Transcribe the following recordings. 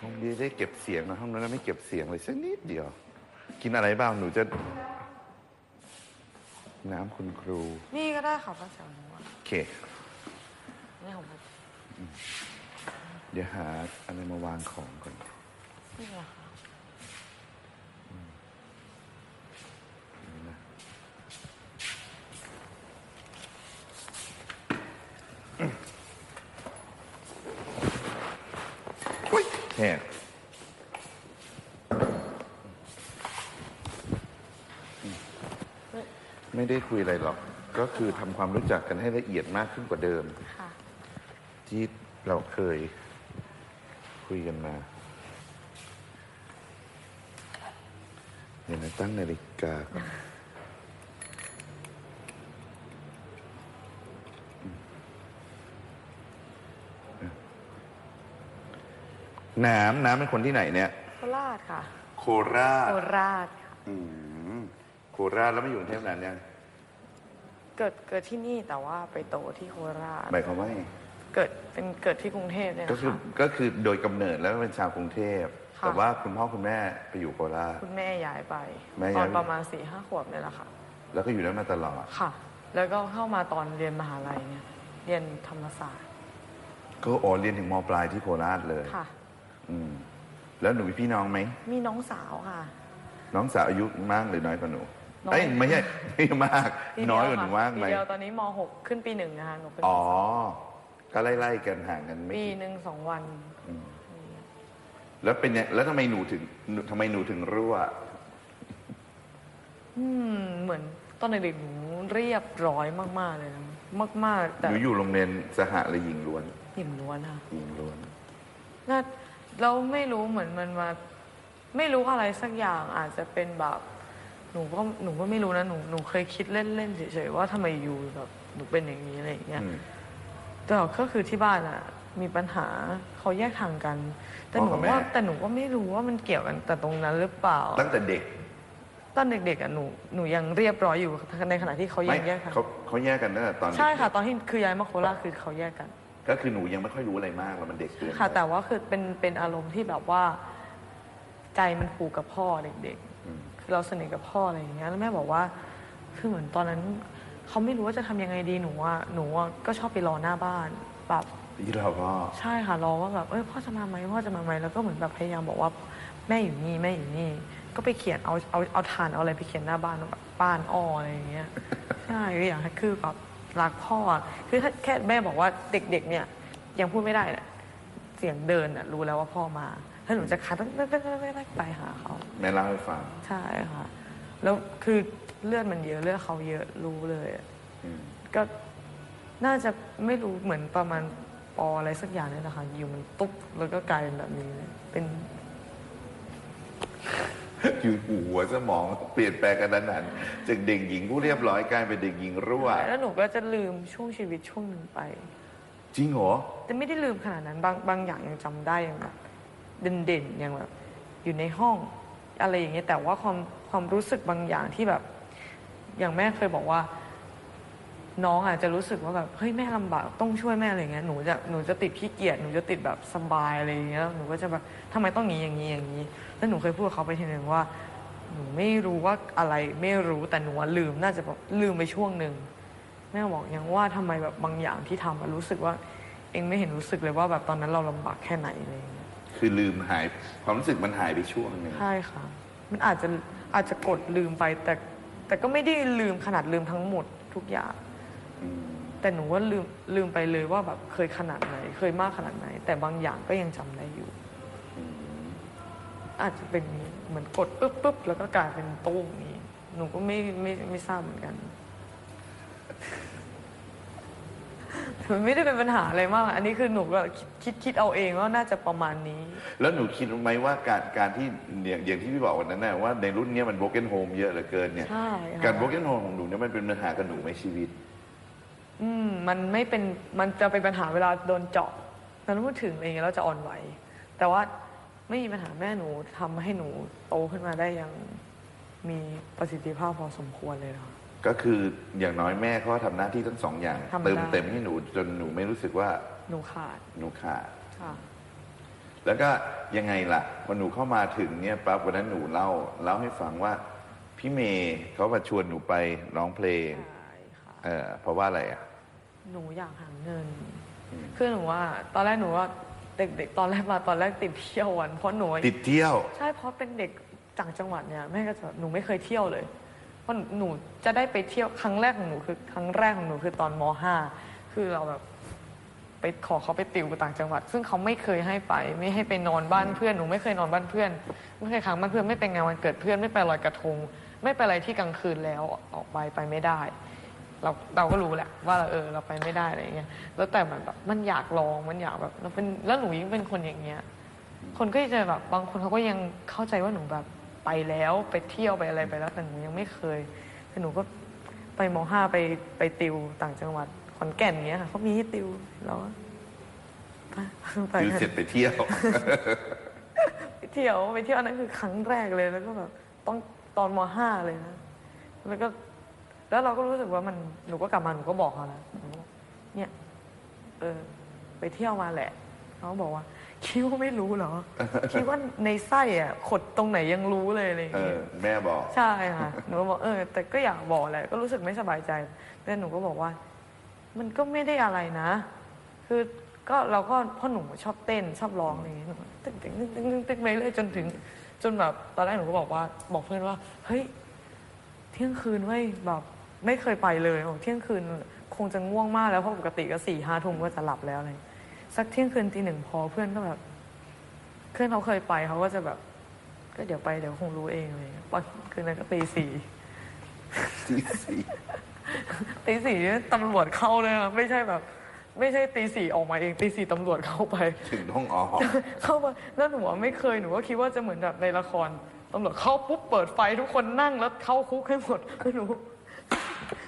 ห้องนี้ได้เก็บเสียงนะห้องนั้นไม่เก็บเสียงเลยสักนิดเดียว กินอะไรบ้างหนูจะ น้ำคุณครู นี่ก็ได้ค่ะป้าแจ๋วหนูโอเค นี่ของป้าเดี๋ยวหาอะไรมาวางของก่อน นี่เหรอคะ นี่นะอุ้ยแห่ ไม่ได้คุยอะไรหรอก ก็คือทำความรู้จักกันให้ละเอียดมากขึ้นกว่าเดิม ค่ะ ที่เราเคยคุยกันมาเดี๋ยวนะตั้งนาฬิกาก่อนน้ำน้ำเป็นคนที่ไหนเนี่ย โคราชค่ะ โคราชโคราชค่ะ อืมโคราชแล้วไม่อยู่กรุงเทพนานยัง เกิดเกิดที่นี่แต่ว่าไปโตที่โคราชหมายความว่าไงเกิดเป็นเกิดที่กรุงเทพเนี่ยก็นะคือคะก็คือโดยกำเนิดแล้วเป็นชาวกรุงเทพค่ะแต่ว่าคุณพ่อคุณแม่ไปอยู่โคราช คุณแม่ย้ายไปแม่ตย้าอย นประมาณสี่ห้าขวบเนี่ยแหละค่ะแล้วก็อยู่นั้นมาตลอด ค่ะ แล้วก็เข้ามาตอนเรียนมหาลัยเนี่ยเรียนธรรมศาสตร์ก็อ๋อเรียนถึงมปลายที่โคราชเลยค่ะ อืมแล้วหนูมีพี่น้องไหม มีน้องสาวค่ะ น้องสาวอายุมากหรือน้อยกว่าหนู น้อย เอ้ยไม่ใช่ไม่มากปีเดีน้วอยกว่าหนูค่ะมากไหมปีเดียวตอนนี้มหกขึ้นปีหนึ่งนะคะหนูเป็นอ๋อ ก็ไล่ๆกันห่างกันไม่ปีกี่หนึ่งสองวันอืมแล้วเป็นยังแล้วทำไมหนูถึงหนูทำไมหนูถึงรั่ว อืมเหมือนตอนเด็กๆหนูเรียบร้อยมากๆเลยนะมาก ๆ แต่หนูอยู่โรงเรียนสหะหรือหญิงล้วนหยิมล้วนค่ะ หญิงล้วน น่าเราไม่รู้เหมือนมันมา ไม่รู้อะไรสักอย่างอาจจะเป็นแบบ หนูก็หนูก็ไม่รู้นะหนูหนูเคยคิดเล่นๆเฉยๆว่าทำไมอยู่แบบหนูเป็นอย่างนี้อะไรอย่างเงี้ยอืมแต่ก็คือที่บ้านอะมีปัญหาเขาแยกทางกัน แต่หนูพ่อกับแม่ ว่าแต่หนูก็ไม่รู้ว่ามันเกี่ยวกันแต่ตรงนั้นหรือเปล่า ตั้งแต่เด็กตอนเด็กๆอะหนูหนูยังเรียบร้อยอยู่ในขณะที่เขาไม่ยังแยกทางเขาเขาแยกกันตั้งแต่ตอนเด็กใช่ค่ะ ตอนที่คือย้ายมาโคราชคือเขาแยกกัน ก็คือหนูยังไม่ค่อยรู้อะไรมากแล้วมันเด็กเกินค่ะ ไป แต่ว่าคือเป็นเป็นอารมณ์ที่แบบว่า ใจมันผูกกับพ่อเด็กอืมๆ คือเราสนิทกับพ่ออะไรอย่างเงี้ยแล้วแม่บอกว่า คือเหมือนตอนนั้นเขาไม่รู้ว่าจะทำยังไงดีหนูอะหนูอะก็ชอบไปรอหน้าบ้านแบบที่เราก็ใช่ค่ะรอว่าแบบเอ้ยพ่อจะมาไหมพ่อจะมาไหมแล้วก็เหมือนแบบพยายามบอกว่าแม่อยู่นี่แม่อยู่นี่ ก็ไปเขียนเอาเอาเอาฐานเอาอะไรไปเขียนหน้าบ้านแบบบ้านอ้ออะไรอย่างเงี้ยใช่ก็อยากให้คือแบบรักพ่ออะคือถ้าแค่แม่บอกว่าเด็กๆเนี่ยยังพูดไม่ได้น่ะเสียงเดินน่ะรู้แล้วว่าพ่อมา ถ้าหนูจะคัดไปหาเขาแม่เล่าให้ฟังใช่ค่ะ แล้วคือเลือดมันเยอะเลือดเขาเยอะรู้เลยอะอืมก็น่าจะไม่รู้เหมือนประมาณปออะไรสักอย่างเนี่ยนะคะอยู่มันตุ๊บแล้วก็กลายเป็นแบบนี้เลยเป็น อยู่หัวสมองเปลี่ยนแปลงกันนั้นจากเด็กหญิงผู้เรียบร้อยกลายเป็นเด็กหญิงรั่วแล้วหนูก็จะลืมช่วงชีวิตช่วงหนึ่งไป จริงเหรอ แต่ไม่ได้ลืมขนาดนั้น บางบางอย่างยังจำได้ยังแบบ เด่นๆอยังแบบอยู่ในห้องอะไรอย่างเงี้ยแต่ว่าความความรู้สึกบางอย่างที่แบบ อย่างแม่เคยบอกว่า น้องอาจจะรู้สึกว่าแบบเฮ้ยแม่ลำบากต้องช่วยแม่อะไรเงี้ยหนูจะหนูจะติดขี้เกียจหนูจะติดแบบสบายอะไรอย่างเงี้ยหนูก็จะแบบทำไมต้องงี้อย่างนี้อย่างนี้ แล้วหนูเคยพูดกับเขาไปทีหนึ่งว่า หนูไม่รู้ว่าอะไรไม่รู้แต่หนูว่าลืมน่าจะแบบลืมไปช่วงหนึ่งแม่บอกยังว่าทำไมแบบบางอย่างที่ทำอะรู้สึกว่า เองไม่เห็นรู้สึกเลยว่าแบบตอนนั้นเราลำบากแค่ไหนอะไรอย่างเงี้ย คือลืมหาย ความรู้สึกมันหายไปช่วงหนึ่งใช่ค่ะ มันอาจจะอาจจะกดลืมไปแต่ แต่ก็ไม่ได้ลืมขนาดลืมทั้งหมดทุกอย่าง อืมแต่หนูว่าลืมลืมไปเลยว่าแบบเคยขนาดไหน เคยมากขนาดไหน แต่บางอย่างก็ยังจำได้อยู่อืมอาจจะเป็นเหมือนกดปุ๊บปุ๊บแล้วก็กลายเป็นตู้มนี้ หนูก็ไม่ไม่ไม่ทราบเหมือนกัน มันไม่ได้เป็นปัญหาอะไรมาก อันนี้คือหนูก็คิดคิดคิดเอาเองว่าน่าจะประมาณนี้ แล้วหนูคิดไหมว่าการการที่อย่างอย่างที่พี่บอกวันนั้นนะว่าในรุ่นเนี้ยมัน broken home เยอะเหลือเกินเนี่ย ใช่ค่ะ การ broken home ของหนูเนี่ยมันเป็นปัญหากับหนูในชีวิต อืมมันไม่เป็นมันจะเป็นปัญหาเวลาโดนเจาะมันพูดถึงอะไรเงี้ยเราจะอ่อนไหว แต่ว่าไม่มีปัญหาแม่หนูทำให้หนูโตขึ้นมาได้อยังมีประสิทธิภาพพอสมควรเลยค่ะ ก็คืออย่างน้อยแม่เขาก็ทำหน้าที่ทั้งสองอย่างทำได้ เติมเต็มให้หนูจนหนูไม่รู้สึกว่าหนูขาดหนูขาด ค่ะ แล้วก็ยังไงล่ะพอหนูเข้ามาถึงเนี่ยปั๊บวันนั้นหนูเล่าเล่าให้ฟังว่าพี่เมย์เขามาชวนหนูไปร้องเพลง ใช่ค่ะ เออเพราะว่าอะไรอะ หนูอยากหาเงินคือหนูว่า ตอนแรกหนูว่าเด็กๆ ตอนแรกมาตอนแรกติดเที่ยววันเพราะหนูติดเที่ยว ใช่เพราะเป็นเด็กต่างจังหวัดเนี่ยแม่ก็จะหนูไม่เคยเที่ยวเลย เพราะหนูจะได้ไปเที่ยวครั้งแรกของหนูคือครั้งแรกของหนูคือตอนม .5 คือเราแบบไปขอเขาไปติวต่างจังหวัด ซึ่งเขาไม่เคยให้ไป ไม่ให้ไปนอนบ้านเพื่อนหนูไม่เคยนอนบ้านเพื่อนไม่เคยค้างบ้านเพื่อนไม่ไปงานวันเกิดเพื่อนไม่ไปลอยกระทง ไม่ไปอะไรที่กลางคืนแล้วออกไปไปไม่ได้ เราเราก็รู้แหละว่าเออเราไปไม่ได้อะไรอย่างเงี้ยแล้วแต่มันแบบมันอยากลองมันอยากแบบเราเป็นแล้วหนูยิ่งเป็นคนอย่างเงี้ย คนก็จะแบบบางคนเขาก็ยังเข้าใจว่าหนูแบบ ไปแล้วไปเที่ยวไปอะไรไปแล้วแต่หนูยังไม่เคยแต่หนูก็ไปมห้าไปไปติวต่างจังหวัดขอนแก่นเงี้ยค่ะเขามีให้ติวแล้วก็ไปไปคือกันเสร็จไปเที่ยว ไปเที่ยวไปเที่ยวอันนั้นคือครั้งแรกเลยแล้วก็แบบต้องตอนมห้าเลยนะแล้วก็แล้วเราก็รู้สึกว่ามันหนูก็กลับมาหนูก็บอกเขานะหนูก็บอกเนี่ยเออไปเที่ยวมาแหละเขาก็บอกว่า คิดว่าไม่รู้เหรอ คิดว่าในไส้อะขดตรงไหนยังรู้เลยอะไรอย่างเอเงี้อยแม่บอก ใช่ค่ะหนูก็บอกเออ แต่ก็อยากบอกแหละก็รู้สึกไม่สบายใจแต่หนูก็บอกว่า มันก็ไม่ได้อะไรนะ คือก็เราก็เพ่อหนูชอบเต้นชอบร้องอะไรอย่างเงี้ยหนูก็ตึ๊งตึ๊งตึ๊งตึ๊งตึ๊งตึ๊งไปเรื่อยจนถึง จนแบบตอนแรกหนูก็บอกว่า บอกเพื่อนว่าเฮ้ย เที่ยงคืนเว้ยแบบไม่เคยไปเลยบอกเที่ยงคืนคงจะง่วงมากแล้วเพราะปกติก็สี่ห้าทุ่มก็จะหลับแล้วอะไร สักเที่ยงคืนตีหนึ่งพอเพื่อนก็แบบ เพื่อนเขาเคยไปเขาก็จะแบบ ก็เดี๋ยวไปเดี๋ยวคงรู้เองเลยตอนคืนนั้นก็ตีสี่ที่สี่ตีสี่เนี่ยตำรวจเข้าเลยนะไม่ใช่แบบ ไม่ใช่ตีสี่ออกมาเองตีสี่ตำรวจเข้าไปถึงห้องออกเข้ามาแล้วหนูว่าไม่เคยหนูก็คิดว่าจะเหมือนแบบในละครตำรวจเข้าปุ๊บเปิดไฟทุกคนนั่งแล้วเข้าคุกให้หมดแล้ว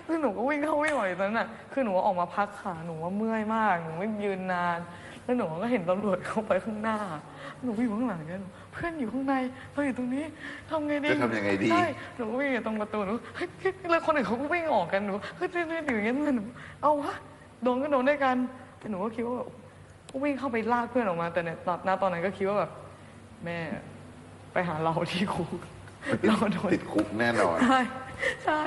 หนูแล้วหนูก็วิ่งเข้าวิ่งออกอย่างนั้นน่ะ คือหนูว่าออกมาพักขาหนูว่าเมื่อยมาก หนูไม่ยืนนาน แล้วหนูก็เห็นตำรวจเข้าไปข้างหน้า หนูอยู่ข้างหลังเนี่ยหนูเพื่อนอยู่ข้างในเราอยู่ตรงนี้ทำไงดีจะทำยังไงดี ใช่หนูก็วิ่งอยู่ตรงประตูหนูเฮ้ยแล้วคนอื่นเขาก็วิ่งออกกันหนูเฮ้ยเรื่อยๆอยู่อย่างเงี้ยหนูเอาวะโดนก็โดนด้วยกันแต่หนูก็คิดว่าก็วิ่งเข้าไปลากเพื่อนออกมา แต่ในตอนณตอนนั้นก็คิดว่าแบบแม่ไปหาเราที่คุกเราโดนติดคุกแน่นอน ใช่ใช่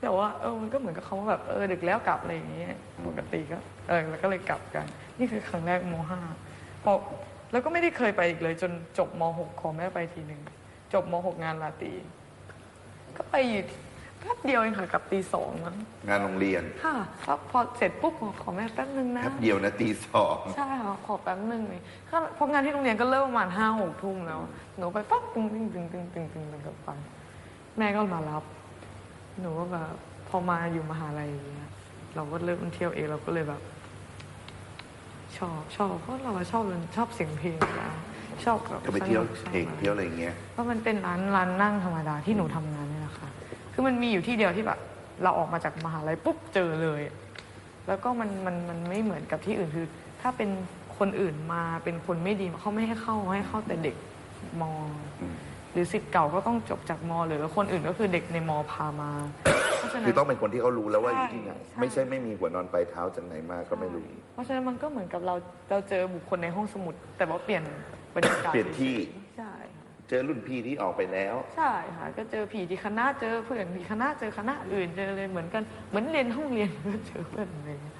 แต่ว่าเออมันก็เหมือนกับเขาว่าแบบเออดึกแล้วกลับอะไรอย่างเงี้ยปกติก็เออแล้วก็เลยกลับกัน นี่คือครั้งแรกมห้าพอแล้วก็ไม่ได้เคยไปอีกเลย จนจบมหกขอแม่ไปทีหนึ่งจบมหกงานลาตรีก็ไปอยู่แป๊บเดียวเองค่ะกลับตีสองมั้งงานโรงเรียนค่ะแล้วพอเสร็จปุ๊บขอขอแม่แป๊บนึงนะ แป๊บเดียวนะตีสองใช่ค่ะขอแป๊บนึงเลยก็เพราะงานที่โรงเรียนก็เริ่มประมาณห้าหกทุ่มแล้ว หนูไปปั๊บตึงตึงตึงตึงตึงตึงตึงกลับไปแม่ก็มารับ หนูก็แบบพอมาอยู่มหาลัยอย่างเงี้ยเราก็เริ่มเที่ยวเองเราก็เลยแบบ ชอบชอบเพราะเราชอบชอบเสียงเพลงอยู่แล้วชอบแบบก็ไปเที่ยวสนุกเองชอบเที่ยวอะไรอย่างเงี้ย เพราะมันเป็นร้านร้านนั่งธรรมดาที่หนูทำงานนี่แหละค่ะคือมันมีอยู่ที่เดียวที่แบบ เราออกมาจากมหาลัยปุ๊บเจอเลย แล้วก็มันมันมันไม่เหมือนกับที่อื่นคือ ถ้าเป็นคนอื่นมาเป็นคนไม่ดีเขาไม่ให้เข้าให้เข้าแต่เด็กมอืม หรือสิทธิ์เก่าก็ต้องจบจากมหรือคนอื่นก็คือเด็กในมพามา เพราะฉะนั้คือน ต้องเป็นคนที่เขารู้แล้วว่าอยู่ที่ไหน ใช่ใช่ ไม่ใช่ไม่มีหัวนอนปลายเท้าจากไหนมาก็ไม่รู้ เพราะฉะนั้นมันก็เหมือนกับเราเราเจอบุคคลในห้องสมุด แต่ว่าเปลี่ยนบรรยากาศเปลี่ยนที่ ใช่ค่ะเจอรุ่นพี่ที่ออกไปแล้ว ใช่ค่ะก็เจอผีที่คณะเจอเพื่อนที่คณะเจอคณะอื่นเจอเลยเหมือนกันเหมือนเรียนห้องเรียนก็เจอเพื่อนอะไรอย่างเงี้ย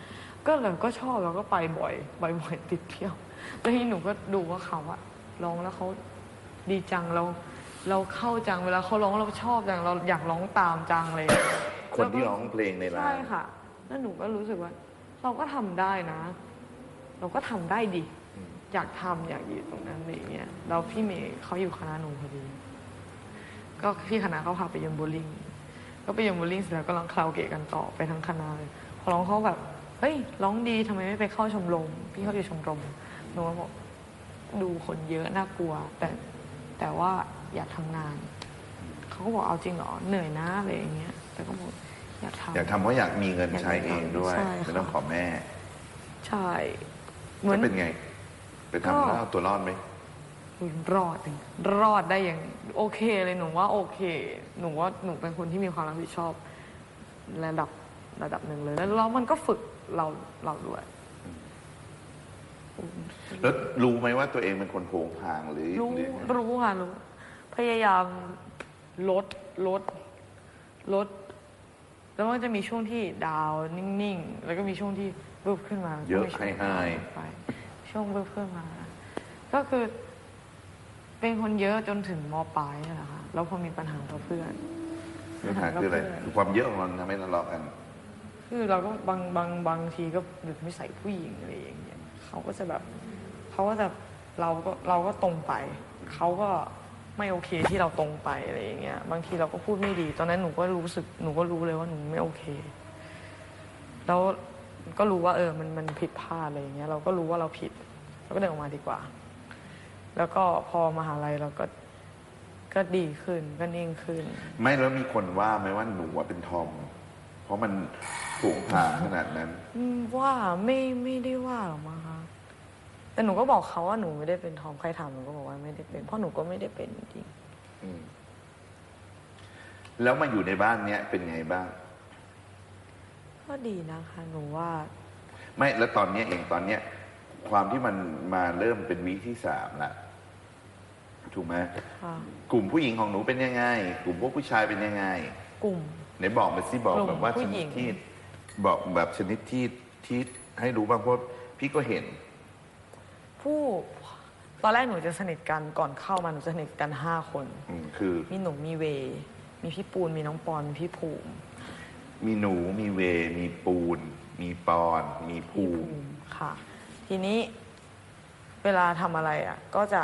ก็เราก็ชอบเราก็ไปบ่อยบ่อยๆติดเที่ยวแล้วทีนี้หนูก็ดูว่าเขาอะร้องแล้วเขาดีจังเรา เราเข้าจังเวลาเขาร้องเราชอบจังเราอยากร้องตามจังเลย คนที่ร้องเพลงในร้าใช่นค่ะแล้วหนูก็รู้สึกว่า เราก็ทำได้นะ เราก็ทำได้ดิอืมอยากทำอยากอยู่ตรงนั้นอะไรอย่างเงี้ยแล้วพี่เมย์เขาอยู่คณะหนูพอดี ก็พี่คณะเขาพาไปเยนโบว์ลิ่งก็ไปเยนโบว์ลิ่งเสร็จแล้วก็ร้องคาราโอเกะกันต่อไปทั้งคณะเลยพอร้องเขาแบบเฮ้ยร้องดีทำไมไม่ไปเข้าชมรมพี่เขาอยู่ชมรมหนูก็บอกดูคนเยอะน่ากลัว แต่แต่ว่า อยากทำงาน เขาก็บอกเอาจริงเหรอเหนื่อยนะอะไรอย่างเงี้ย แต่ก็บอกอยากทำ อยากทำเพราะอยากมีเงินใช้เองด้วยใช่ค่ะ ไม่ต้องขอแม่ใช่เหมือแล้วน เป็นไง ไปก็ทำแล้วเอาตัวรอดไหมรอดรอดได้อย่างโอเคเลยหนูว่าโอเค หนูว่าหนูเป็นคนที่มีความรับผิดชอบระดับระดับหนึ่งเลย แล้วแล้วมันก็ฝึกเราเราด้วยพูดแล้วรู้ไหมว่าตัวเองเป็นคนโผงผางหรือรู้หรือรู้ค่ะรู้ พยายามลดลดลด แล้วมันจะมีช่วงที่ดาวน์นิ่งๆ แล้วก็มีช่วงที่บึ้บขึ้นมาเยอะก็มีช่วให้งให้ ไปช่วงบึ้บขึ้นมา ก็คือ เป็นคนเยอะจนถึงมปลายนี่แหละค่ะแล้วพอมีปัญหากับเพื่อนปัญหาคืออะไรคือความเยอะของมันทำให้ทะเลาะกัน คือเราก็บางบางบางทีก็ดึกไม่ใส่ผู้หญิงอะไรอย่างเงี้ยเขาก็จะแบบเขาก็จะเราก็เราก็ตรงไป เขาก็ ไม่โอเคที่เราตรงไปอะไรอย่างเงี้ยบางทีเราก็พูดไม่ดี ตอนนั้นหนูก็รู้สึกหนูก็รู้เลยว่าหนูไม่โอเค แล้วก็รู้ว่าเออมันมันผิดพลาดอะไรอย่างเงี้ยเราก็รู้ว่าเราผิดเราก็เดินออกมาดีกว่า แล้วก็พอมหาลัยเราก็ก็ดีขึ้นก็นิ่งขึ้น ไม่แล้วมีคนว่าไหมว่าหนูอะเป็นทอม เพราะมันโผงผางขนาดนั้น อืมว่าไม่ไม่ได้ว่าหรอกมั้งคะ แต่หนูก็บอกเขาว่าหนูไม่ได้เป็นทอมใครถามหนูก็บอกว่าไม่ได้เป็นเพราะหนูก็ไม่ได้เป็นจริงอืมแล้วมาอยู่ในบ้านเนี้ยเป็นไงบ้างๆก็ดีนะคะ หนูว่า ไม่แล้วตอนเนี้ยเองตอนเนี้ย ความที่มันมาเริ่มเป็นวีคที่สามละถูกไหมค่ะกลุ่มผู้หญิงของหนูเป็นยังไง กลุ่มพวกผู้ชายเป็นยังไงกลุ่ม ไหนบอกมาสิบอกกลุ่มแบบว่าผู้ชหญินิดง ที่บอกแบบชนิดที่ที่ให้รู้บ้างเพราะพี่ก็เห็น ผู้ตอนแรกหนูจะสนิทกันก่อนเข้ามาหนูจะสนิทกันห้าคน อืมคือมีหนูมีเว มีพี่ปูนมีน้องปอนมีพี่ภูมิมีหนูมีเว มีปูน มีปอน มีภูพี่มิภูมิค่ะ ทีนี้เวลาทำอะไรอะ ก็จะ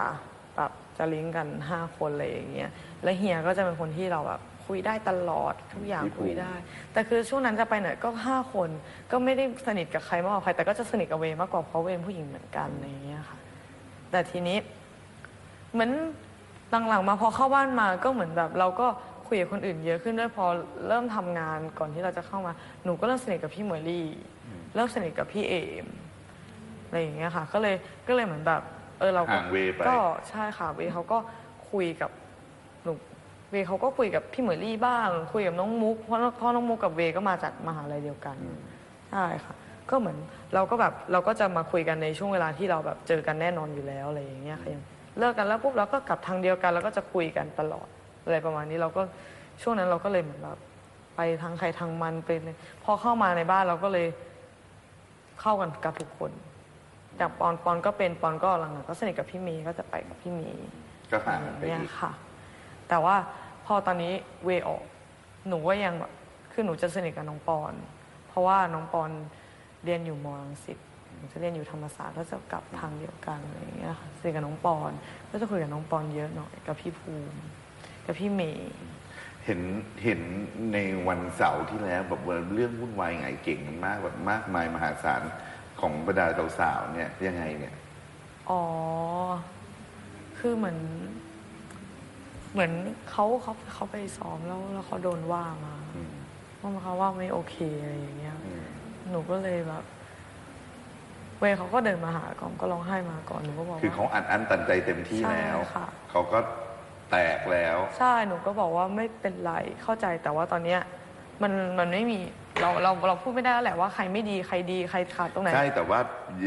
แบบจะลิงก์กันห้าคนอะไรอย่างเงี้ยแล้วเฮียก็จะเป็นคนที่เราแบบ คุยได้ตลอดทุกอย่างพี่ภูมิคุยได้ แต่คือช่วงนั้นจะไปไหนก็ห้าคนก็ไม่ได้สนิทกับใครมากกว่าใคร แต่ก็จะสนิทกับเวมากกว่าเพราะเวเป็นผู้หญิงเหมือนกันอะไรอย่างเงี้ยค่ะ แต่ทีนี้เหมือนหลังๆมาพอเข้าบ้านมาก็เหมือนแบบเราก็คุยกับคนอื่นเยอะขึ้นด้วยพอเริ่มทำงานก่อนที่เราจะเข้ามาหนูก็เริ่มสนิทกับพี่เหมอรี่ เริ่มสนิทกับพี่เอมอะไรอย่างเงี้ยค่ะ ก็เลยก็เลยเหมือนแบบ เออเราก็ห่างเวไปก็ใช่ค่ะเวเขาก็คุยกับหนู เวเขาก็คุยกับพี่เหมอรี่บ้าง คุยกับน้องมุกเพราะเพราะน้องมุกกับเวก็มาจากมหาลัยเดียวกันใช่ค่ะ ก็เหมือนเราก็แบบเราก็จะมาคุยกันในช่วงเวลาที่เราแบบเจอกันแน่นอนอยู่แล้วอะไรอย่างเงี้ยค่ะอย่างเลิกกันแล้วปุ๊บเราก็กลับทางเดียวกัน แล้วก็จะคุยกันตลอดอะไรประมาณนี้เราก็ช่วงนั้นเราก็เลยเหมือนแบบไปทางใครทางมันไปเลยพอเข้ามาในบ้านเราก็เลยเข้ากันกับทุกคนจากปอนปอนก็เป็นปอนก็หลังๆก็สนิทกับพี่เมย์ก็จะไปกับพี่เมย์ก็ห่างกันไปเนี่ยอีก ค่ะ แต่ว่า พอตอนนี้เวออก หนูก็ยังแบบคือหนูจะสนิทกับน้องปอน เพราะว่าน้องปอนเรียนอยู่มรังสิตหนูจะเรียนอยู่ธรรมศาสตร์ก็จะกลับทางเดียวกันอะไรอย่างเงี้ยค่ะสนิทกับน้องปอนก็จะคุยกับน้องปอนเยอะหน่อยกับพี่ภูมิ กับพี่เมย์เห็นเห็นในวันเสาร์ที่แล้วแบบว่าเรื่องวุ่นวายไงเก่งกันมากแบบมากมายมหาศาลของบรรดาสาวๆเนี่ยยังไงเนี่ย อ๋อ คือเหมือน เหมือนเขาเขาเขาไปซ้อมแล้วแล้วเขาโดนว่ามาอืมว่าเขาว่าไม่โอเคอะไรอย่างเงี้ย อืมหนูก็เลยแบบ เวย์เขาก็เดินมาหาก่อนก็ร้องไห้มาก่อนหนูก็บอกคือว่าเขาอัดอั้นตันใจเต็มที่แล้ว ใช่ค่ะ เขาก็แตกแล้ว ใช่หนูก็บอกว่าไม่เป็นไรเข้าใจแต่ว่าตอนเนี้ย มันมันไม่มีเราเราเราพูดไม่ได้แล้วแหละว่าใครไม่ดีใครดีใครขาดตรงไหน ใช่แต่ว่า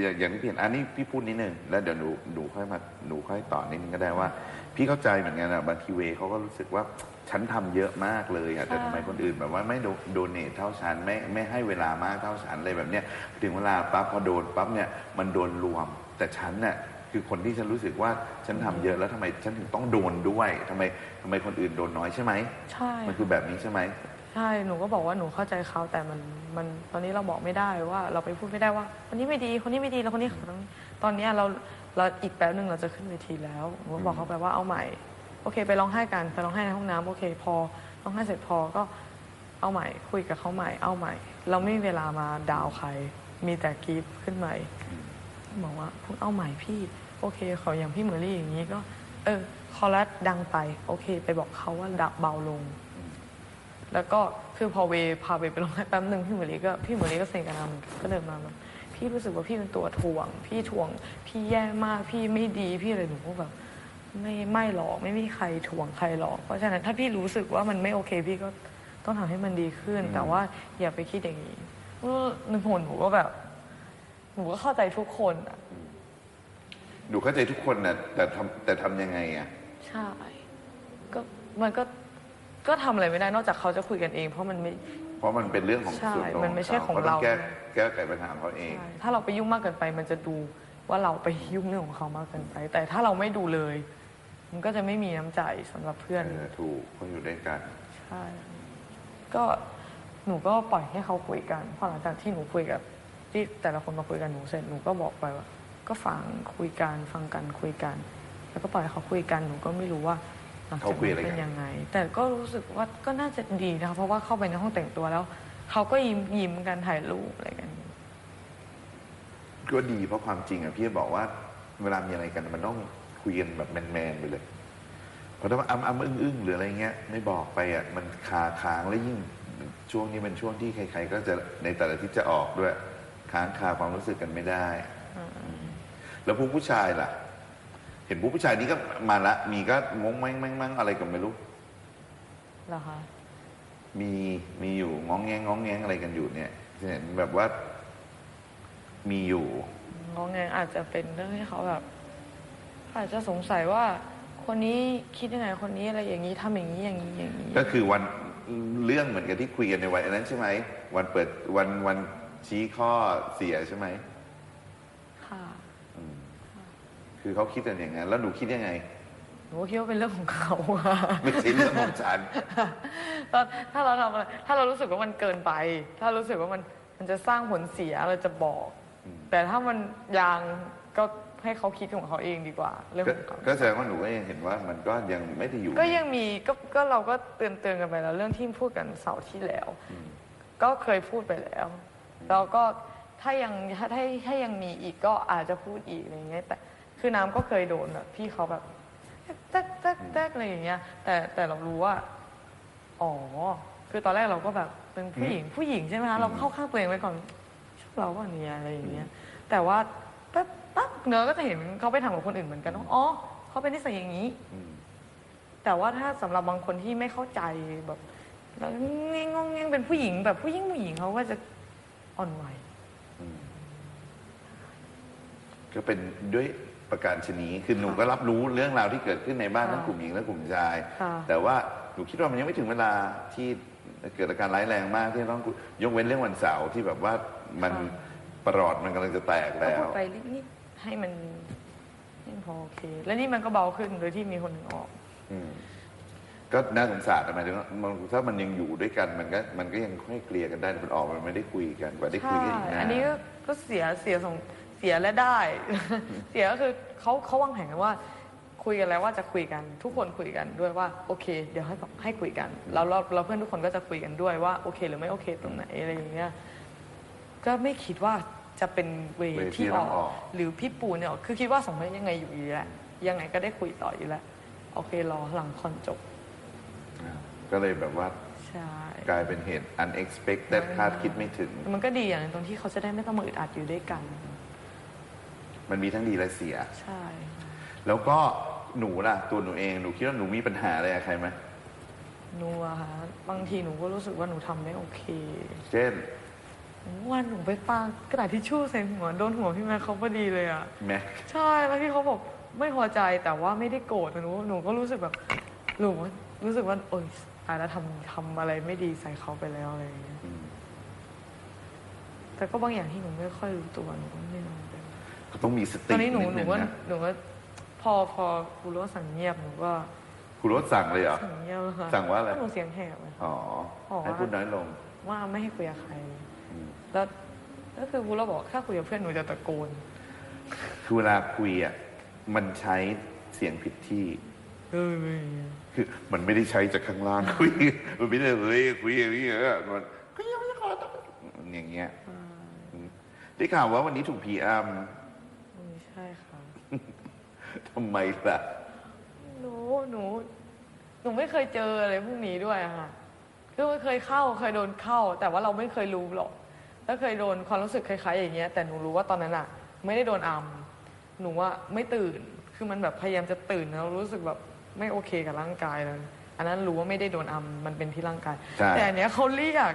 อย่างอย่างที่พี่เห็นอันนี้พี่พูดนิดนึงแล้วเดี๋ยวหนูหนูค่อยมาหนูค่อยต่อนิดนึงก็ได้ว่า พี่เข้าใจเหมือนกันอะบางทีเวย์เขาก็รู้สึกว่าฉันทำเยอะมากเลยอะแต่ใช่ทำไมคนอื่นแบบว่าไม่โดเนทเท่าฉันไม่ไม่ให้เวลามากเท่าฉันอะไรแบบเนี้ยถึงเวลาปั๊บพอโดนปั๊บเนี่ยมันโดนรวม แต่ฉันเนี่ยคือคนที่ฉันรู้สึกว่าฉันทำเยอะแล้วทำไมฉันถึงต้องโดนด้วยทำไมทำไมคนอื่นโดนน้อยใช่ไหม ใช่ มันคือแบบนี้ใช่ไหม ใช่ หนูก็บอกว่าหนูเข้าใจเขาแต่มันมันตอนนี้เราบอกไม่ได้ว่า เราไปพูดไม่ได้ว่าคนนี้ไม่ดีคนนี้ไม่ดีแล้วคนนี้ต้องตอนเนี้ยเราเราอีกแป๊บหนึ่งเราจะขึ้นเวทีแล้วหนูก็บอกเขาไปว่าเอาใหม่ โอเค ไปร้องไห้กันไปร้องไห้ในห้องน้ำโอเค พอร้องไห้เสร็จพอก็เอาใหม่ คุยกับเขาใหม่เอาใหม่ เราไม่มีเวลามาดาวใคร มีแต่กรีฟขึ้นใหม่บอกว่าคุณเอาใหม่พี่โอเคขออย่างพี่เหมอรี่อย่างนี้ก็ เออคอรัสดังไป โอเค ไปบอกเขาว่าดับเบาลง แล้วก็คือพอเวพาเวไปร้องไห้แป๊บหนึ่งพี่เหมอรี่ก็พี่เหมอรี่ก็เซ็นกันนะก็เดินมาแบบพี่รู้สึกว่าพี่เป็นตัวถ่วง พี่ถ่วง พี่แย่มากพี่ไม่ดีพี่อะไรหนูก็แบบ ไม่ไม่หรอกไม่มีใครถ่วงใครหรอกเพราะฉะนั้นถ้าพี่รู้สึกว่ามันไม่โอเค พี่ก็ต้องทำให้มันดีขึ้น แต่ว่าอย่าไปคิดอย่างนี้ในหัวหนูก็แบบหนูก็เข้าใจทุกคนอะหนูเข้าใจทุกคนนะแต่ทำแต่ทำยังไงอะใช่ก็มันก็ ก็ทำอะไรไม่ได้นอกจากเขาจะคุยกันเอง เพราะมันไม่ เพราะมันเป็นเรื่องของใช่ส่วนตัวมันไม่ใช่ของเขาต้เราแก้แก้ไขปัญหาของเขาเอง ใช่ถ้าเราไปยุ่งมากเกินไป มันจะดูว่าเราไปยุ่งเรื่องของเขามากเกินไป แต่ถ้าเราไม่ดูเลย มันก็จะไม่มีน้ำใจสำหรับเพื่อน เออถูกเขาอยู่ด้วยกัน ใช่ก็หนูก็ปล่อยให้เขาคุยกันพอหลังจากที่หนูคุยกับที่แต่ละคนมาคุยกันหนูเสร็จหนูก็บอกไปว่า ก็ฟังคุยกันฟังกันคุยกัน แล้วก็ปล่อยให้เขาคุยกันหนูก็ไม่รู้ว่า หลังจากเขาคุยนี้อะไรกัน เป็นยังไง แต่ก็รู้สึกว่าก็น่าจะดีนะคะเพราะว่าเข้าไปในห้องแต่งตัวแล้ว เขาก็ยิ้มยิ้มกันถ่ายรูปอะไรกัน ก็ดีเพราะความจริงอะพี่จะบอกว่า เวลามีอะไรกันมันต้องคุยกันแบบแมนๆไปเลยเพราะถ้าว่าอ้ำอ้ำอึ้งอึ้งหรืออะไรเงี้ย ไม่บอกไปอะมันคาค้างแล้วยิ่งช่วงนี้เป็นช่วงที่ใคร ๆ ก็จะในแต่ละทิศจะออกด้วย ค้างคาความรู้สึกกันไม่ได้ แล้วพวกผู้ชายล่ะ เห็นพวกผู้ชายนี่ก็มาละ มีก็งงแม่งแม่งแม่งอะไรกันไม่รู้ เหรอคะมีมีอยู่ง้องแงงง้องแงงอะไรกันอยู่เนี่ยเห็นแบบว่า มีอยู่ งองแงอาจจะเป็นเรื่องที่เขาแบบอาจจะสงสัยว่า คนนี้คิดยังไงคนนี้อะไรอย่างนี้ทำอย่างนี้อย่างนี้อย่างนี้ ก็คือวันเรื่องเหมือนกับที่คุยกันในวันนั้นใช่ไหมวันเปิดวันวันชี้ข้อเสียใช่ไหม ค่ะ อืม คือเขาคิดกันอย่างนั้นแล้วหนูคิดยังไง หนูก็คิดว่าเป็นเรื่องของเขาค่ะไม่ใช่เรื่องของฉันตอนถ้าเราทำอะไรถ้าเรารู้สึกว่ามันเกินไป ถ้ารู้สึกว่ามันมันจะสร้างผลเสียเราจะบอก อืม แต่ถ้ามันยังก็ให้เขาคิดของเขาเองดีกว่า เรื่องก็ของเขาก็แสดงว่าหนูก็ยังเห็นว่ามันก็ยังไม่ได้อยู่ก็ยังมีก็ก็เราก็เตือนเตือนกันไปแล้ว เรื่องที่พูดกันเสาร์ที่แล้ว อืมก็เคยพูดไปแล้วแล้วก็ถ้ายังถ้าถ้าถ้ายังมีอีกก็อาจจะพูดอีกอะไรอย่างเงี้ยแต่ คือน้ำก็เคยโดนแบบพี่เขาแบบแจ๊กแจ๊กแจ๊กอะไรอย่างเงี้ย แต่แต่เรารู้ว่า อ๋อ คือตอนแรกเราก็แบบเป็นผู้หญิงผู้หญิงใช่ไหมคะเราเข้าข้างตัวเองไว้ก่อนชอบเราว่าเนี่ยอะไรอย่างเงี้ย แต่ว่าแป๊บปั๊บเนื้อก็จะเห็นเขาไปทำกับคนอื่นเหมือนกันว่าอ๋อเขาเป็นนิสัยอย่างนี้อืมแต่ว่าถ้าสำหรับบางคนที่ไม่เข้าใจแบบแล้วงงงงงเป็นผู้หญิงแบบผู้หญิงผู้หญิงเขาก็จะอ่อนไหวอืมก็เป็นด้วย ประการชนีคือหนูก็รับรู้เรื่องราวที่เกิดขึ้นในบ้านค่ะทั้งกลุ่มหญิงและกลุ่มชาย ค่ะแต่ว่าหนูคิดว่ามันยังไม่ถึงเวลาที่เกิดอาการร้ายแรงมากที่ต้องคุยยกเว้นเรื่องวันเสาร์ที่แบบว่ามันประหลอดมันกำลังจะแตกก็แล้พูว ดไปนิดๆให้มันให้มันพอโอเค แล้วนี่มันก็เบาขึ้นโดยที่มีคนหนึ่งออก อืมก็น่าสงสารนะหมายถึงว่ามันถ้ามันยังอยู่ด้วยกันมันก็มันก็ยังค่อยเคลียร์กันได้แต่มันออกมันไม่ได้คุยกันว่าได้คุยกันอีกใช่นะ อันนี้ก็ก็เสียเสียสอง เสียและได้ เสียก็คือเขาเขาวางแผนกันว่า คุยกันแล้วว่าจะคุยกัน ทุกคนคุยกันด้วยว่าโอเค เดี๋ยวให้ให้คุยกันแล้วเราเราเพื่อนทุกคนก็จะคุยกันด้วยว่าโอเค หรือไม่โอเค ตรงไหนอะไรอย่างเงี้ยก็ไม่คิดว่าจะเป็นเวเวที่ที่อต้อองออกกหรือพี่ปูเนี่ยออกคือคิดว่าสองคนยังไงอยู่อยู่แล้วยังไงก็ได้คุยต่ออยู่แล้วโอเครอหลังคอนจบอ่าก็เลยแบบว่าใช่ กลายเป็นเหตุ unexpected คาดคิดไม่ถึง มันก็ดีอย่างหนึงตรงที่เขาจะได้ไม่ต้องมาอึดอัดอยู่ด้วยกัน มันมีทั้งดีและเสีย ใช่ แล้วก็หนูล่ะ ตัวหนูเองหนูคิดว่าหนูมีปัญหาอะไรกับใครไหมหนูอะค่ะบางทีหนูก็รู้สึกว่าหนูทำไม่โอเคเช่นวันหนูไปปากระดาษทิชชู่ใส่หัวโดนหัวพี่แม่เขาพอดีเลยอะแม็กใช่แล้วพี่เขาบอกไม่พอใจแต่ว่าไม่ได้โกรธแต่หนูหนูก็รู้สึกแบบหนูรู้สึกว่าโอ๊ยตายแล้วทำทำอะไรไม่ดีใส่เขาไปแล้วอะไรอย่างเงี้ยอืมแต่ก็บางอย่างที่หนูไม่ค่อยรู้ตัวหนูก็ไม่รู้เป็นก็ ต้องมีสตติอนนี้หนูนิดหนูนึงว่านะหนูว่าพอพอครูรู้ว่าสั่งเงียบหนูก็ครูรถสั่งเลยเหรอสั่งเงียบแล้วค่ะสั่งว่าอะไรก็หนูเสียงแหบเลยอ๋ออ๋อให้พูดน้อยลง ว่าไม่ให้คุยกับใครอืมแล้วก็คือครูเราบอกถ้าคุยกับเพื่อนหนูจะตะโกนคือเวลาคุยอะมันใช้เสียงผิดที่เอออะไรอย่างเงี้ยคือมันไม่ได้ใช้จากข้างล่างคุยมันไม่ได้เฮ้ยคุยอย่างนี้เออมันก็ยังไม่ขอต้องอย่างเงี้ยอืมได้ข่าวว่าวันนี้ถูกพีอัมไม่ใช่ค่ะ ทำไมล่ะ หนูหนูหนูไม่เคยเจออะไรพวกนี้ด้วยอะค่ะคือไม่เคยเข้าเคยโดนเข้า แต่ว่าเราไม่เคยรู้หรอกแล้วเคยโดนความรู้สึกคล้ายๆอย่างเงี้ยแต่หนูรู้ว่าตอนนั้นอะไม่ได้โดนอัมหนูว่าไม่ตื่นคือมันแบบพยายามจะตื่นแล้วรู้สึกแบบไม่โอเคกับร่างกายเลยอันนั้นรู้ว่าไม่ได้โดนอัมมันเป็นที่ร่างกาย ใช่ แต่อันเนี้ยเขาเรียก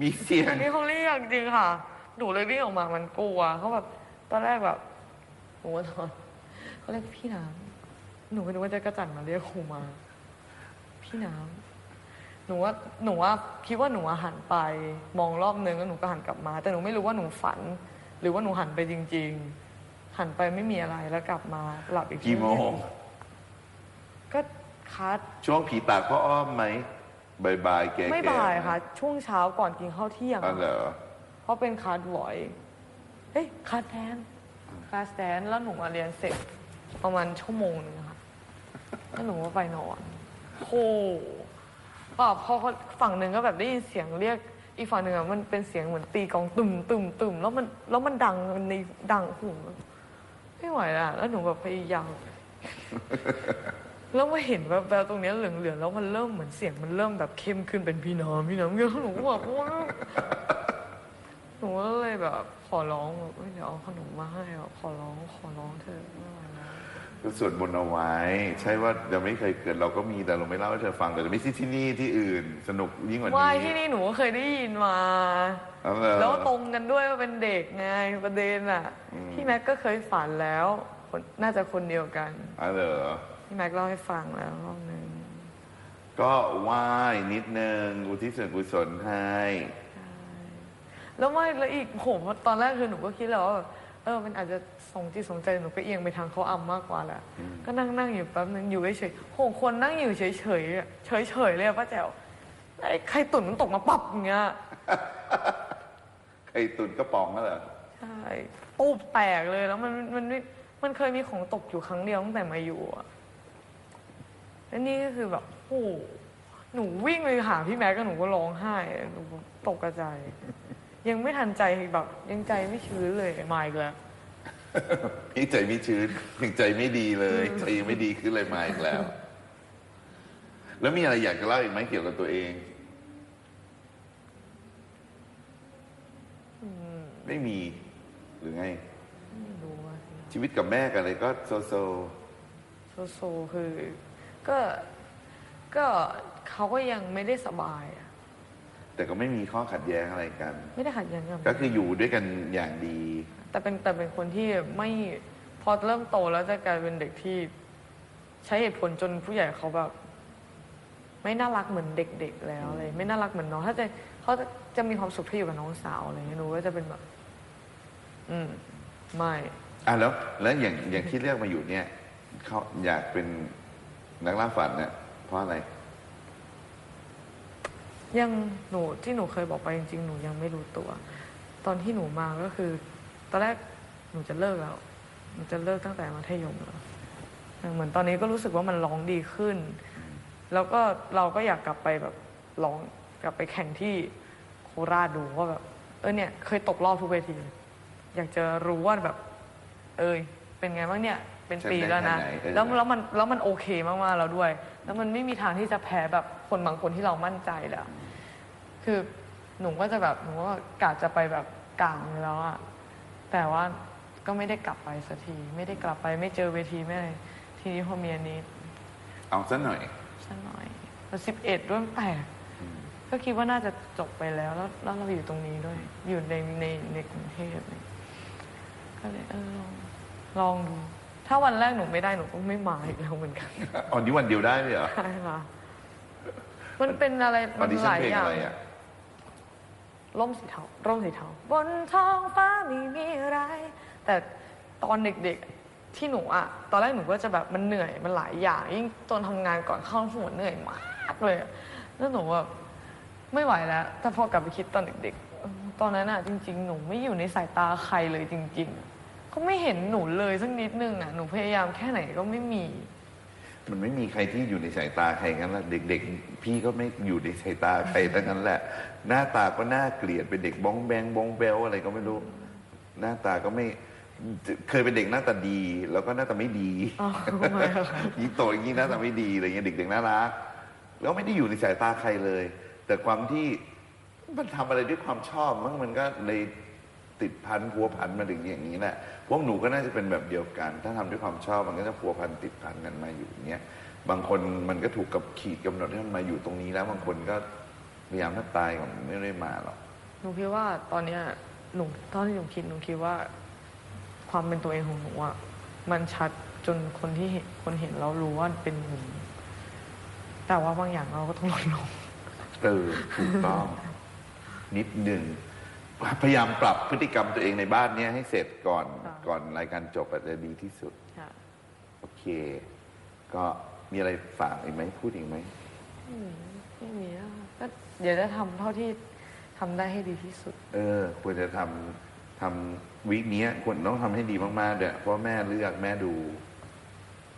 มีเสียง อันนี้เขาเรียกจริงค่ะ หนูเลยวิ่งออกมา มันกลัว เขาแบบ ตอนแรกแบบโอ้โหตอน เขาเรียกพี่น้ำหนูก็นึกว่าจะกระจันมาเรียกครูมา พี่น้ำหนูว่าหนูว่าคิดว่าหนูอะหันไป มองรอบนึงแล้วหนูก็หันกลับมา แต่หนูไม่รู้ว่าหนูฝัน หรือว่าหนูหันไปจริง ๆ หันไปไม่มีอะไรแล้วกลับมาหลับอีกทีกี่โมง ก็คัด ช่วงผีตากพ่ออ้อมไหมบายบายแก่ๆไม่บ่ายค่ะ ช่วงเช้าก่อนกินข้าวเที่ยง อ๋อเหรอเพราะเป็นคลาสวอยเฮ้ยคลาสแดนคลาสแดนแล้วหนูมาเรียนเสร็จ ประมาณชั่วโมงหนึงค่ะแล้วหนูก็ไปนอนโหป่าพอฝั่งหนึ่งก็แบบได้ยินเสียงเรียกอีกฝั่งหนึ่งอะมันเป็นเสียงเหมือนตีกลองตุ่มตุ่มตุ่มแล้วมันแล้วมันดังในดังหูไม่ไหวอะแล้วหนูแบบพยายามแล้วมาเห็นแบบแบบตรงนี้เหลืองๆแล้วมันเริ่มเหมือนเสียงมันเริ่มแบบเข้มขึ้นเป็นพี่น้ำพี่น้ำเงี้ยหนูก็แบบว่าหนูก็เลยแบบขอร้องแบบเดี๋ยวเอาขนมมาให้อะขอร้องขอร้องเธอไม่ไหว ก็สวดบนต์เอาไว้ ใช่ว่ายังไม่เคยเกิดเราก็มีแต่เราไม่เล่าให้เธอฟังแต่ไม่ใช่ที่นี่ที่อื่น สนุกยิ่งกว่านี้ว่ายที่นี่หนูก็เคยได้ยินมาอ๋อเหรอ แล้วตรงกันด้วยว่าเป็นเด็กไงประเด็นอะอืมพี่แม็กก็เคยฝันแล้วคนน่าจะคนเดียวกัน อ๋อเหรอ พี่แม็กเล่าให้ฟังแล้วรอบหนึงก็ไหว้นิดนึงอุทิศส่วนกุศลให้ แล้วไม่แล้วอีกผมตอนแรกคือหนูก็คิดแล้วว่าแบบเออมันอาจจะส่งจิตส่งใจหนูก็เอียงไปทางเขาอำมากกว่าแหละก็นั่งนั่งอยู่แป๊บนึงอยู่เฉยๆโหคนนั่งอยู่เฉยๆอะเฉยๆเลยอะป้าแจ๋วไอ้ไข่ตุ๋นมันตกมาปับอย่างเงี้ยไอ้ตุนกระป๋องนั่นเหรอใช่ตูบแตกเลยแล้วมันมันไม่มันเคยมีของตกอยู่ครั้งเดียวตั้งแต่มาอยู่อะแล้วนี่ก็คือแบบโอ้โหหนูวิ่งไปหาพี่แม็กก็หนูก็ร้องไห้หนูตกกระจา ยยังไม่ทันใจแบบ ยังใจไม่ชื้นเลยมาอีกแล้วพี่ใจไม่ชื้นยังใจไม่ดีเลยใจยังไม่ดีขึ้นเลยมาอีกแล้ว แล้วมีอะไรอยากจะเล่าอีกไหมเกี่ยวกับตัวเองไม่มีหรือไงไม่รู้ว่าสิชีวิตกับแม่กันอะไรก็โซโซโซโซคือ ก็ก็เขาก็ยังไม่ได้สบายอะ แต่ก็ไม่มีข้อขัดแย้งอะไรกัน ไม่ได้ขัดแย้งกันก็คืออยู่ด้วยกันอย่างดี แต่เป็นแต่เป็นคนที่ไม่พอเริ่มโตแล้วจะกลายเป็นเด็กที่ ใช้เหตุผลจนผู้ใหญ่เขาแบบ ไม่น่ารักเหมือนเด็กๆแล้วอะไรไม่น่ารักเหมือนน้อง ถ้าจะเขาจะจะมีความสุขที่อยู่กับน้องสาวอะไรอย่างเงี้ยหนูก็จะเป็นแบบ อืมไม่อะแล้ว แล้วอย่างอย่างที่เลือกมาอยู่เนี่ยเขาอยากเป็นนักล่าฝันเนี่ยเพราะอะไร ยังหนูที่หนูเคยบอกไปจริงๆ หนูยังไม่รู้ตัว ตอนที่หนูมาก็คือ ตอนแรกหนูจะเลิกแล้วหนูจะเลิกตั้งแต่มัธยมแล้วแต่เหมือนตอนนี้ก็รู้สึกว่ามันร้องดีขึ้น แล้วก็เราก็อยากกลับไปแบบร้องกลับไปแข่งที่โคราชดูว่าแบบเออเนี่ยเคยตกรอบทุกเวที อยากจะรู้ว่าแบบ เอยเป็นไงบ้างเนี่ยเป็นปีแล้วนะฉันได้แค่ไหนแล้วแล้วมันแล้วมันโอเคมากๆแล้วด้วย แล้วมันไม่มีทางที่จะแพ้แบบคนบางคนที่เรามั่นใจแล้ว คือหนูก็จะแบบหนูก็กะจะไปแบบกลางแล้วอะแต่ว่าก็ไม่ได้กลับไปสักที ไม่ได้กลับไปไม่เจอเวทีไม่อะไรทีนี้พอมีอันนี้เอาซะหน่อยสักหน่อยสิบเอ็ดด้วยแปลกก็คิดว่าน่าจะจบไปแล้วแล้วแล้วเราอยู่ตรงนี้ด้วย อยู่ในในในกรุงเทพเนี่ยก็เลยเออลองลองดู ถ้าวันแรกหนูไม่ได้หนูก็ไม่มาอีกแล้วเหมือนกันอ๋อนี่วันเดียวได้เลยเหรอใช่ค่ะมันเป็นอะไรอมัอนดิหชั่นลายเพลงอย่าอะงไรอะร่มสีเทาร่มสีเทาบนท้องฟ้าไม่มีอะไร แต่ตอนเด็กๆที่หนูอะตอนแรกหนูก็จะแบบมันเหนื่อยมันหลายอย่างยิ่งตอนทำงานก่อนเข้าหัวเหนื่อยมากเลยอะแล้วหนูแบบไม่ไหวแล้ว แต่พอกลับไปคิดตอนเด็กๆเออตอนนั้นอะจริง ๆ หนูไม่อยู่ในสายตาใครเลยจริง ๆ เขาไม่เห็นหนูเลยสักนิดนึงอะหนูพยายามแค่ไหนก็ไม่มี มันไม่มีใครที่อยู่ในสายตาใครงั้นละเด็ก ๆ พี่ก็ไม่อยู่ในสายตาใครทั้งนั้นแหละ หน้าตาก็น่าเกลียดเป็นเด็กบ้องแบงบ้องเบลอะไรก็ไม่รู้ หน้าตาก็ไม่เคยเป็นเด็กหน้าตาดี แล้วก็หน้าตาไม่ดีอ๋อไม่ค่ะ ยิ่งโตยิ่งหน้าตาไม่ดีอะไรเงี้ยเด็กๆน่ารักแล้วไม่ได้อยู่ในสายตาใครเลย แต่ความที่มันทำอะไรด้วยความชอบมั้งมันก็เลย ติดพันพัวพันมาถึงอย่างนี้แหละพวกหนูก็น่าจะเป็นแบบเดียวกัน ถ้าทำด้วยความชอบมันก็จะพัวพันติดพันกันมาอยู่อย่างเงี้ยบางคนมันก็ถูกกับขีดกำหนดให้มันมาอยู่ตรงนี้แล้วบางคนก็พยายามถ้าตายก่อนไม่ได้มาหรอกหนูคิดว่าตอนเนี้ยหนูตอนที่หนูคิดหนูคิดว่า ความเป็นตัวเองของหนูอะมันชัดจนคนที่เห็นคนเห็นเรารู้ว่าเป็นหนูแต่ว่าบางอย่างเราก็ต้องลดลงเออถูกต้อง นิดหนึ่ง พยายามปรับพฤติกรรมตัวเองในบ้านเนี้ยให้เสร็จก่อนค่ะ ก่อนรายการจบอาจจะดีที่สุด ค่ะ โอเค ก็มีอะไรฝากอีกไหมพูดอีกไหมไม่มีแล้วค่ะก็เดี๋ยวจะทำเท่าที่ทำได้ให้ดีที่สุด เออ ควรจะทำทำวีคนี้ควรต้องทำให้ดีมากๆเด้อเพราะแม่เลือกแม่ดู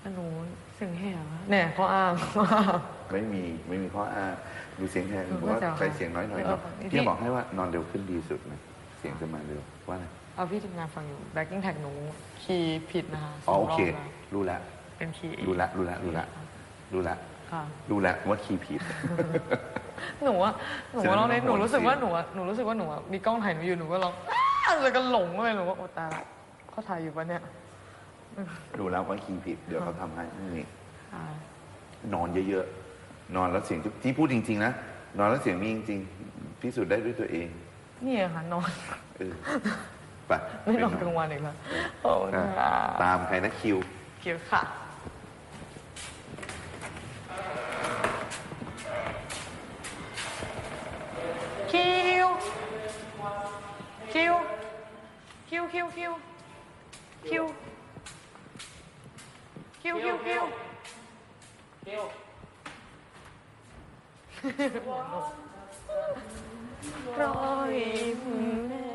อันหนูเสียงแหบอะเนี่ยเขาอ้างเขาอ้าง ไม่มีไม่มีข้ออ้าง ดูเสียงแหบหนูเพก็ราะว่าจะเอาใช้เสียงน้อยหน่อยเนาะเอาพี่บอกให้ว่านอนเร็วขึ้นดีสุดนะเสียงจะมาเร็วว่าอะไรเอาพี่ทีมงานฟังอยู่ backing tag หนูคีย์ผิดนะคะสอ๋อองโอรอเคบแล้วรู้ละเป็นคีย์รู้ละรู้ละรู้ละรู้ละค่ะรู้ละว่าคีย์ผิดหนูว่าหนูแสดงว่าว่าเราเล่นหนูเรารู้สึกว่าเสียงหนูอะหนูรู้สึกว่าหนูอะมีกล้องถ่ายหนูอยู่หนูก็ร้องอ้าวเลยก็หลงเลยหนูว่าโอ้ตายละเขาถ่ายอยู่ปะเนี่ยรู้แล้วว่าคีย์ผิดเดี๋ยวเขาทำให้นี่อ่านอนเยอะๆ นอนแล้วเสียงที่พูดจริง ๆ นะ นอนแล้วเสียงมีจริงๆพิสูจน์ได้ด้วยตัวเองนี่ค่ะนอน เออไปไม่นอนปกลางวันอีกแล้วโอ้อะค่ะตามใครนะคิวเกี่ยวค่ะคิวคิวคิวคิวคิวคิวคิวคิวคิว ร้อยแม่